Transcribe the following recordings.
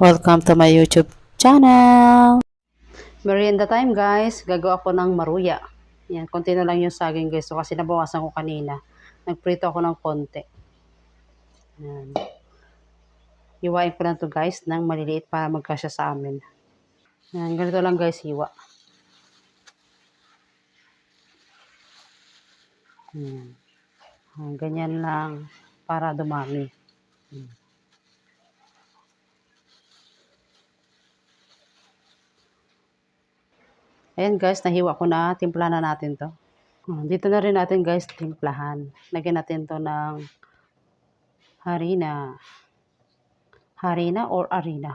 Welcome to my YouTube channel! Merienda time guys. Gagawa ako ng maruya. Yan, konti na lang yung saging guys. So, kasi nabawasan ko kanina. Nagprito ako ng konti. Yan. Iwain ko lang to guys ng maliliit para magkasya sa amin. Yan, ganito lang guys hiwa. Yan. Ganyan lang para dumami. Ayan guys, nahiwa ko na. Timplahan na natin to. Ah, Dito na rin natin guys timplahan. Lagyan natin to ng harina. Harina or arena.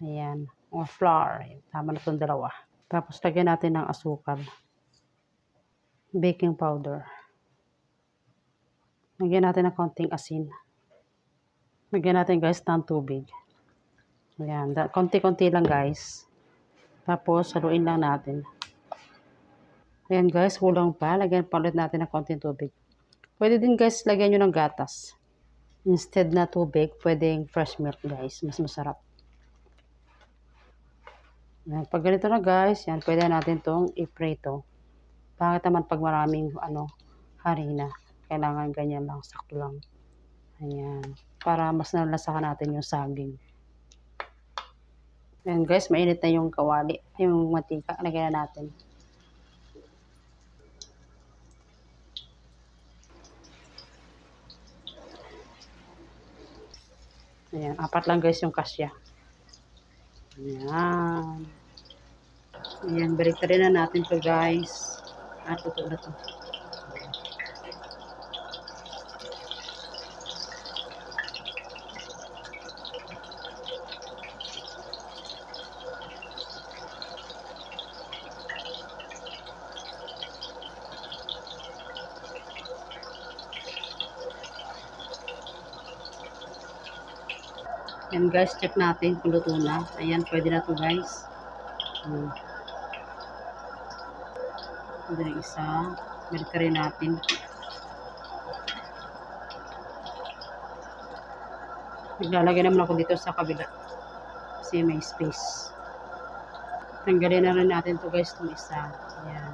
Ayan. Or flour. Tama na itong dalawa. Tapos lagyan natin ng asukal. Baking powder. Lagyan natin ng konting asin. Lagyan natin guys ng tubig. Ayan. Konti-konti lang guys. Tapos haluin lang natin. Ayan guys, kulang pa. Lagyan pa ulit natin ng konting tubig. Pwede din guys, lagyan nyo ng gatas. Instead na tubig, pwedeng fresh milk guys. Mas masarap. Ayan, pag ganito na guys, yan, pwede natin tong i-prito. Bakit naman pag maraming ano, harina? Kailangan ganyan lang, sakto lang. Ayan. Para mas nalasahan natin yung saging. Ayan guys, mainit na yung kawali, yung mantika. Lagyan na natin. Ayan, apat lang guys yung kasya. Ayan. Ayan, balik rin na natin to guys. Ah, totoo na to. Ayan guys, check natin kung luto na. Ayan, pwede na to guys. Hmm. Pwede na isa. Balik rin natin. Naglalagay naman ako dito sa kabila. Kasi may space. Tanggalin na rin natin to guys itong isa. Ayan.